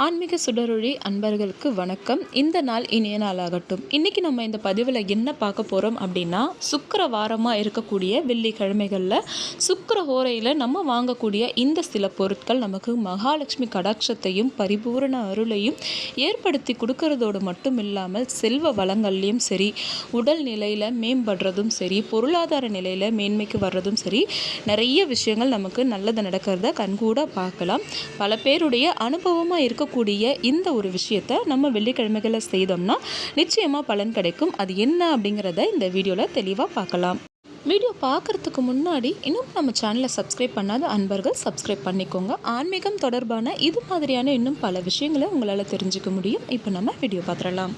ஆன்மீக சுடரொளி அன்பர்களுக்கு வணக்கம். இந்த நாள் இனிய நாளாகட்டும். இன்றைக்கி நம்ம இந்த பதிவில் என்ன பார்க்க போகிறோம் அப்படின்னா சுக்கர வாரமாக இருக்கக்கூடிய வெள்ளிக்கிழமைகளில் சுக்கர ஹோரையில் நம்ம வாங்கக்கூடிய இந்த சில பொருட்கள் நமக்கு மகாலட்சுமி கடாட்சத்தையும் பரிபூரண அருளையும் ஏற்படுத்தி கொடுக்கறதோடு மட்டும் இல்லாமல் செல்வ வளங்கள்லையும் சரி உடல் நிலையில் மேம்படுறதும் சரி பொருளாதார நிலையில் மேன்மைக்கு வர்றதும் சரி நிறைய விஷயங்கள் நமக்கு நல்லது நடக்கிறத கண்கூட பார்க்கலாம். பல பேருடைய அனுபவமாக இருக்க இருக்கக்கூடிய இந்த ஒரு விஷயத்தை நம்ம வெள்ளிக்கிழமைகளில் செய்தோம்னா நிச்சயமாக பலன் கிடைக்கும். அது என்ன அப்படிங்கிறத இந்த வீடியோவில் தெளிவாக பார்க்கலாம். வீடியோ பார்க்குறதுக்கு முன்னாடி இன்னும் நம்ம சேனலை சப்ஸ்கிரைப் பண்ணாத அன்பர்கள் சப்ஸ்கிரைப் பண்ணிக்கோங்க. ஆன்மீகம் தொடர்பான இது மாதிரியான இன்னும் பல விஷயங்களை உங்களால் தெரிஞ்சுக்க முடியும். இப்போ நம்ம வீடியோ பார்த்துடலாம்.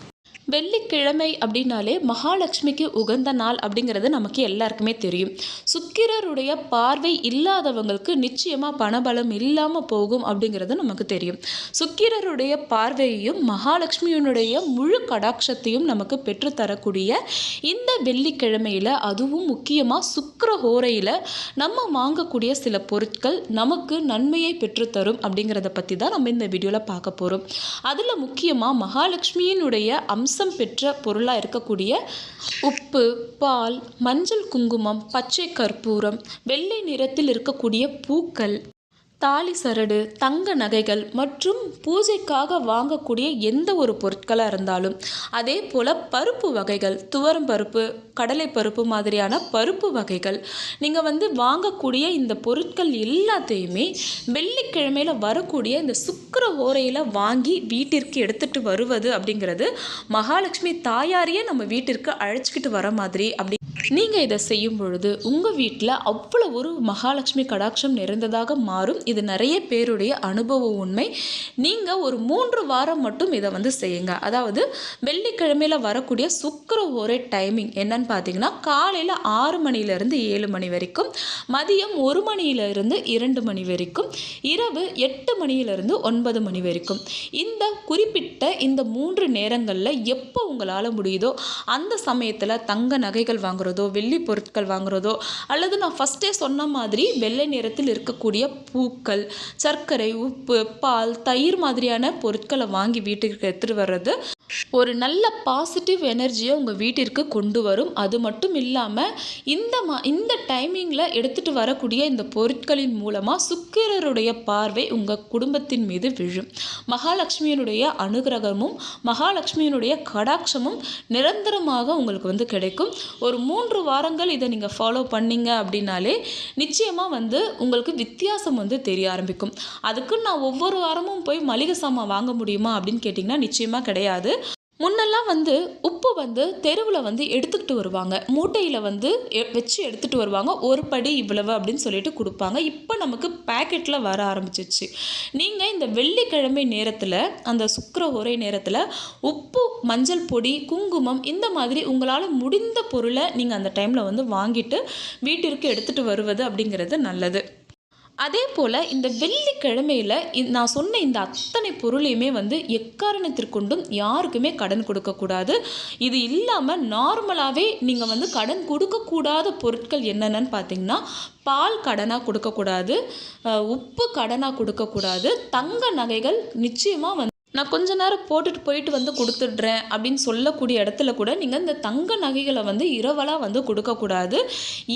வெள்ளிக்கிழமை அப்படின்னாலே மகாலட்சுமிக்கு உகந்த நாள் அப்படிங்கிறது நமக்கு எல்லாருக்குமே தெரியும். சுக்கிரருடைய பார்வை இல்லாதவங்களுக்கு நிச்சயமாக பணபலம் இல்லாமல் போகும் அப்படிங்கிறது நமக்கு தெரியும். சுக்கிரருடைய பார்வையையும் மகாலட்சுமியினுடைய முழு கடாட்சத்தையும் நமக்கு பெற்றுத்தரக்கூடிய இந்த வெள்ளிக்கிழமையில் அதுவும் முக்கியமாக சுக்கர ஹோரையில் நம்ம வாங்கக்கூடிய சில பொருட்கள் நமக்கு நன்மையை பெற்றுத்தரும் அப்படிங்கிறத பற்றி தான் நம்ம இந்த வீடியோவில் பார்க்க போகிறோம் அதில் முக்கியமாக மகாலட்சுமியினுடைய அம்ச அம்சம் பெற்ற பொருளாக இருக்கக்கூடிய உப்பு பால் மஞ்சள் குங்குமம் பச்சை கற்பூரம் வெள்ளை நிறத்தில் இருக்கக்கூடிய பூக்கள் தாலி சரடு தங்க நகைகள் மற்றும் பூஜைக்காக வாங்கக்கூடிய எந்த ஒரு பொருட்களாக இருந்தாலும் அதே போல் பருப்பு வகைகள் துவரம் பருப்பு கடலை பருப்பு மாதிரியான பருப்பு வகைகள் நீங்கள் வந்து வாங்கக்கூடிய இந்த பொருட்கள் எல்லாத்தையுமே வெள்ளிக்கிழமையில் வரக்கூடிய இந்த சுக்கர ஓரையில் வாங்கி வீட்டிற்கு எடுத்துகிட்டு வருவது அப்படிங்கிறது மகாலட்சுமி தாயாரையே நம்ம வீட்டிற்கு அழைச்சிக்கிட்டு வர மாதிரி அப்படி நீங்கள் இதை செய்யும் பொழுது உங்கள் வீட்டில் அவ்வளோ ஒரு மகாலட்சுமி கடாட்சம் நிறைந்ததாக மாறும். இது நிறைய பேருடைய அனுபவ உண்மை. நீங்கள் ஒரு மூன்று வாரம் மட்டும் இதை வந்து செய்யுங்க. அதாவது வெள்ளிக்கிழமையில் வரக்கூடிய சுக்கர ஒரே டைமிங் என்னன்னு பார்த்தீங்கன்னா காலையில் ஆறு மணிலேருந்து ஏழு மணி வரைக்கும் மதியம் ஒரு மணியிலிருந்து இரண்டு மணி வரைக்கும் இரவு எட்டு மணியிலிருந்து ஒன்பது மணி வரைக்கும். இந்த குறிப்பிட்ட இந்த மூன்று நேரங்களில் எப்போ உங்களால் முடியுதோ அந்த சமயத்தில் தங்க நகைகள் வாங்குறது வாங்குறதோ வெள்ளி பொருட்கள் வாங்குறதோ அல்லது நான் ஃபஸ்ட்டே சொன்ன மாதிரி வெள்ளை நிறத்தில் இருக்கக்கூடிய பூக்கள் சர்க்கரை உப்பு பால் தயிர் மாதிரியான பொருட்களை வாங்கி வீட்டுக்கு எடுத்துகிட்டு வர்றது ஒரு நல்ல பாசிட்டிவ் எனர்ஜியை உங்கள் வீட்டிற்கு கொண்டு வரும். அது மட்டும் இல்லாமல் இந்த மா இந்த டைமிங்கில் எடுத்துகிட்டு வரக்கூடிய இந்த பொருட்களின் மூலமாக சுக்கிரருடைய பார்வை உங்கள் குடும்பத்தின் மீது விழும். மகாலட்சுமியினுடைய அனுகிரகமும் மகாலட்சுமியினுடைய கடாட்சமும் நிரந்தரமாக உங்களுக்கு வந்து கிடைக்கும். ஒரு மூன்று வாரங்கள் இதை நீங்கள் ஃபாலோ பண்ணீங்க அப்படின்னாலே நிச்சயமாக வந்து உங்களுக்கு வித்தியாசம் வந்து தெரிய ஆரம்பிக்கும். அதுக்கு நான் ஒவ்வொரு வாரமும் போய் மளிகை சாமான் வாங்க முடியுமா அப்படின்னு கேட்டிங்கன்னா நிச்சயமாக கிடையாது. முன்னெல்லாம் வந்து உப்பு வந்து தெருவில் வந்து எடுத்துக்கிட்டு வருவாங்க. மூட்டையில் வந்து வச்சு எடுத்துகிட்டு வருவாங்க. ஒரு படி இவ்வளவு அப்படின்னு சொல்லிட்டு கொடுப்பாங்க. இப்போ நமக்கு பேக்கெட்டில் வர ஆரம்பிச்சிச்சு நீங்கள் இந்த வெள்ளிக்கிழமை நேரத்தில் அந்த சுக்கர ஒரே நேரத்தில் உப்பு மஞ்சள் பொடி குங்குமம் இந்த மாதிரி உங்களால் முடிந்த பொருளை நீங்கள் அந்த டைமில் வந்து வாங்கிட்டு வீட்டிற்கு எடுத்துகிட்டு வருவது அப்படிங்கிறது நல்லது. அதே போல் இந்த வெள்ளிக்கிழமையில் நான் சொன்ன இந்த அத்தனை பொருளையுமே வந்து எக்காரணத்திற்கொண்டும் யாருக்குமே கடன் கொடுக்கக்கூடாது இது இல்லாமல் நார்மலாகவே நீங்கள் வந்து கடன் கொடுக்கக்கூடாத பொருட்கள் என்னென்னு பார்த்தீங்கன்னா பால் கடனாக கொடுக்கக்கூடாது உப்பு கடனாக கொடுக்கக்கூடாது தங்க நகைகள் நிச்சயமாக வந்து நான் கொஞ்ச நேரம் போட்டுட்டு போயிட்டு வந்து கொடுத்துட்றேன் அப்படின்னு சொல்லக்கூடிய இடத்துல கூட நீங்கள் இந்த தங்க நகைகளை வந்து இரவலாக வந்து கொடுக்கக்கூடாது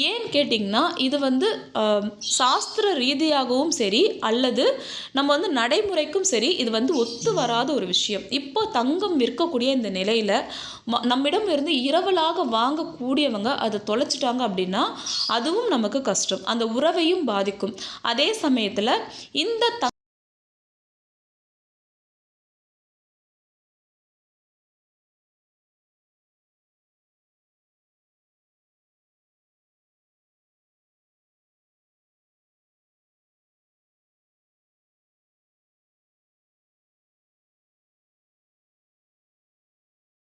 ஏன்னு கேட்டிங்கன்னா இது வந்து சாஸ்திர ரீதியாகவும் சரி அல்லது நம்ம வந்து நடைமுறைக்கும் சரி இது வந்து ஒத்து வராத ஒரு விஷயம். இப்போ தங்கம் விற்கக்கூடிய இந்த நிலையில் நம்மிடம் இருந்து இரவலாக வாங்கக்கூடியவங்க அதை தொலைச்சிட்டாங்க அப்படின்னா அதுவும் நமக்கு கஷ்டம். அந்த உறவையும் பாதிக்கும். அதே சமயத்தில் இந்த த